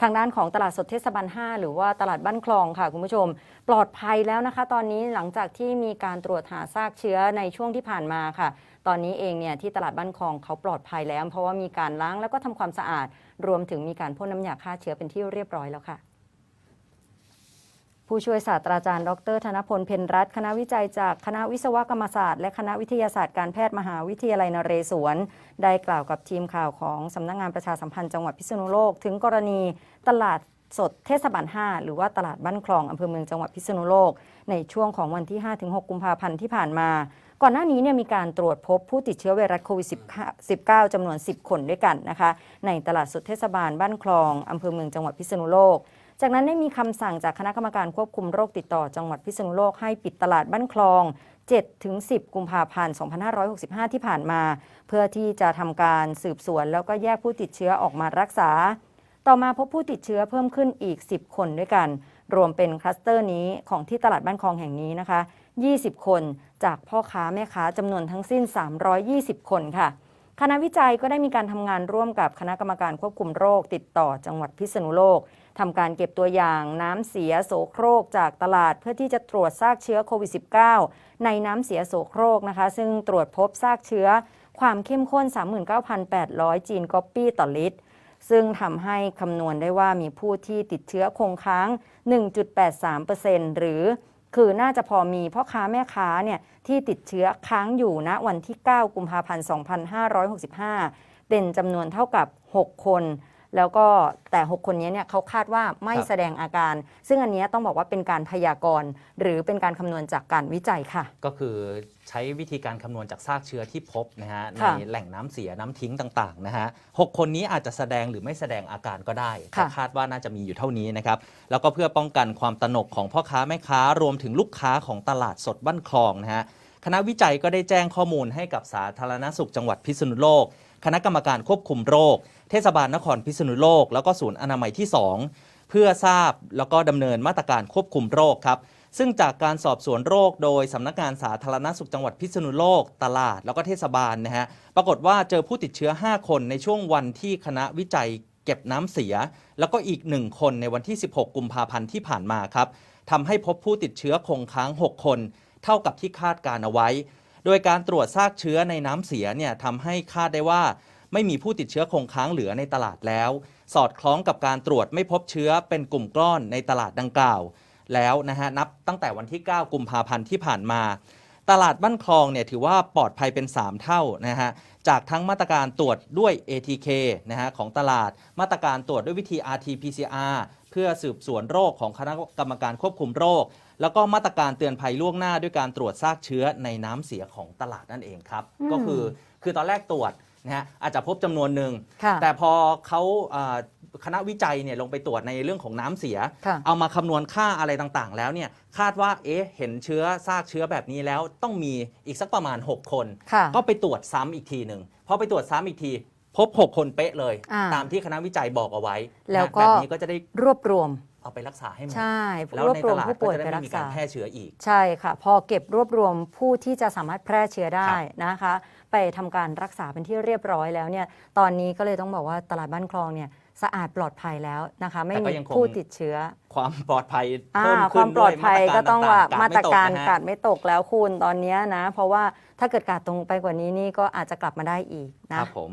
ทางด้านของตลาดสดเทศบาล5หรือว่าตลาดบ้านคลองค่ะคุณผู้ชม ปลอดภัยแล้วนะคะ ตอนนี้หลังจากที่มีการตรวจหาซากเชื้อในช่วงที่ผ่านมาค่ะ ตอนนี้เองเนี่ยที่ตลาดบ้านคลองเขาปลอดภัยแล้ว เพราะว่ามีการล้างแล้วก็ทำความสะอาด รวมถึงมีการพ่นน้ำยาฆ่าเชื้อเป็นที่เรียบร้อยแล้วค่ะ ผู้ช่วยศาสตราจารย์ ดร ธนพล เพ็ญรัตน์คณะวิจัยจากคณะวิศวกรรมศาสตร์ และคณะวิทยาศาสตร์การแพทย์มหาวิทยาลัยนเรศวร ได้กล่าวกับทีมข่าวของสำนักงานประชาสัมพันธ์จังหวัดพิษณุโลก ถึงกรณีตลาดสดเทศบาล 5 หรือว่าตลาดบ้านคลองอำเภอเมืองจังหวัดพิษณุโลก ในช่วงของวันที่ 5-6 กุมภาพันธ์ที่ผ่านมา ก่อนหน้านี้เนี่ยมีการตรวจพบผู้ติดเชื้อไวรัสโควิด 19 จำนวน 10 คนด้วยกันนะคะ ในตลาดสดเทศบาลบ้านคลองอำเภอเมืองจังหวัดพิษณุโลก จากนั้นได้มีคำสั่งจากคณะกรรมการควบคุมโรคติดต่อจังหวัดพิษณุโลกให้ปิดตลาดบ้านคลอง7ถึง10 กุมภาพันธ์ 2565 ที่ผ่านมา เพื่อที่จะทำการสืบสวนแล้วก็แยกผู้ติดเชื้อออกมารักษา ต่อมาพบผู้ติดเชื้อเพิ่มขึ้นอีก 10 คนด้วยกัน รวมเป็นคลัสเตอร์นี้ของที่ตลาดบ้านคลองแห่งนี้นะคะ 20 คนจากพ่อค้าแม่ค้าจำนวนทั้งสิ้น 320 คนค่ะ คณะวิจัยก็ได้มีการทำงานร่วมกับคณะกรรมการควบคุมโรค ติดต่อจังหวัดพิษณุโลกทำการเก็บตัวอย่างน้ำเสียโสโครกจากตลาดเพื่อที่จะตรวจซากเชื้อโควิด -19 ในน้ำเสียโสโครกนะคะ ซึ่งตรวจพบซากเชื้อความเข้มข้น 39,800 จีนก๊อปปี้ต่อลิตร ซึ่งทำให้คำนวณได้ว่ามีผู้ที่ติดเชื้อคงค้าง 1.83%หรือ คือน่าจะพอมีพ่อค้าแม่ค้าเนี่ยที่ติดเชื้อค้างอยู่ณวันที่ 9 กุมภาพันธ์ 2565 เป็นจำนวนเท่ากับ 6 คน แล้วก็แต่ 6 คนนี้เนี่ยเขาคาดว่าไม่ครับ แสดงอาการ ซึ่งอันเนี้ยต้องบอกว่าเป็นการพยากรณ์หรือเป็นการคำนวณจากการวิจัยค่ะ ก็คือใช้วิธีการคำนวณจากซากเชื้อที่พบนะฮะในค่ะแหล่งน้ำเสียน้ำทิ้งต่างๆนะฮะหกคนนี้อาจจะแสดงหรือไม่แสดงอาการก็ได้แต่ค่ะคาดว่าน่าจะมีอยู่เท่านี้นะครับ แล้วก็เพื่อป้องกันความตระหนกของพ่อค้าแม่ค้ารวมถึงลูกค้าของตลาดสดบ้านคลองนะฮะ คณะวิจัยก็ได้แจ้งข้อมูลให้กับสาธารณสุขจังหวัดพิษณุโลก คณะกรรมการควบคุมโรค เทศบาลนครพิษณุโลก แล้วก็ศูนย์อนามัยที่ 2 เพื่อทราบแล้วก็ดำเนินมาตรการควบคุมโรคครับซึ่งจากการสอบสวนโรคโดยสำนักงานสาธารณสุขจังหวัดพิษณุโลก ตลาด แล้วก็เทศบาลนะฮะ ปรากฏว่าเจอผู้ติดเชื้อ 5 คนในช่วงวันที่คณะวิจัยเก็บน้ำเสีย แล้วก็อีก 1 คนในวันที่ 16 กุมภาพันธ์ที่ผ่านมาครับทำให้พบผู้ติดเชื้อคงค้าง 6 คน เท่ากับที่คาดการเอาไว้ โดยการตรวจซากเชื้อในน้ำเสียเนี่ยทำให้คาดได้ว่าไม่มีผู้ติดเชื้อคงค้างเหลือในตลาดแล้ว สอดคล้องกับการตรวจไม่พบเชื้อเป็นกลุ่มก้อนในตลาดดังกล่าว แล้วนะฮะนับตั้งแต่วันที่ 9 กุมภาพันธ์ที่ผ่านมา ตลาดบ้านคลองเนี่ยถือว่าปลอดภัยเป็น 3 เท่านะฮะจากทั้งมาตรการตรวจด้วย ATK นะฮะของตลาดมาตรการตรวจด้วยวิธี RT-PCR เพื่อสืบสวนโรคของคณะกรรมการควบคุมโรค แล้วก็มาตรการเตือนภัยล่วงหน้าด้วยการตรวจซากเชื้อในน้ำเสียของตลาดนั่นเองครับอืมก็คือคือตอนแรกตรวจนะฮะอาจจะพบจำนวนหนึ่งค่ะแต่พอเขาอ่าคณะวิจัยเนี่ยลงไปตรวจในเรื่องของน้ำเสียค่ะเอามาคำนวณค่าอะไรต่างๆ แล้วเนี่ยคาดว่าเอ๊ะเห็นเชื้อซากเชื้อแบบนี้แล้วต้องมีอีกสักประมาณ 6 คนค่ะก็ไปตรวจซ้ำอีกทีหนึ่งพอไปตรวจซ้ำอีกที พบ 6 คนเป๊ะเลย อ่า ตามที่คณะวิจัยบอกเอาไว้แล้วก็แบบนี้ก็จะได้รวบรวม เอาไปรักษาให้หมด ใช่แล้วรวบในรตวมลาดผู้ก็ป่วยจะไปได้ไม่รักมีการษาแพร่เชื้ออีก ใช่ค่ะ พอเก็บรวบรวมผู้ที่จะสามารถแพร่เชื้อได้นะคะ ไปทำการรักษาเป็นที่เรียบร้อยแล้วเนี่ยตอนนี้ก็เลยต้องบอกว่าตลาดบ้านคลองเนี่ยสะอาดปลอดภัยแล้วนะคะ ไม่แต่ก็มียังคง ผู้ติดเชื้อ ความปลอดภัยอ่าเพิ่มคขึ้วานมปลอดภัยด้วก็ต้องว่ามาตรการต่งๆกาไม่ดไม่ตกแล้วคุณตอนเนี้ยนะ เพราะว่าถ้าเกิดกาดตรงไปกว่านี้นี่ก็อาจจะกลับมาได้อีกตกนะ นะครับผม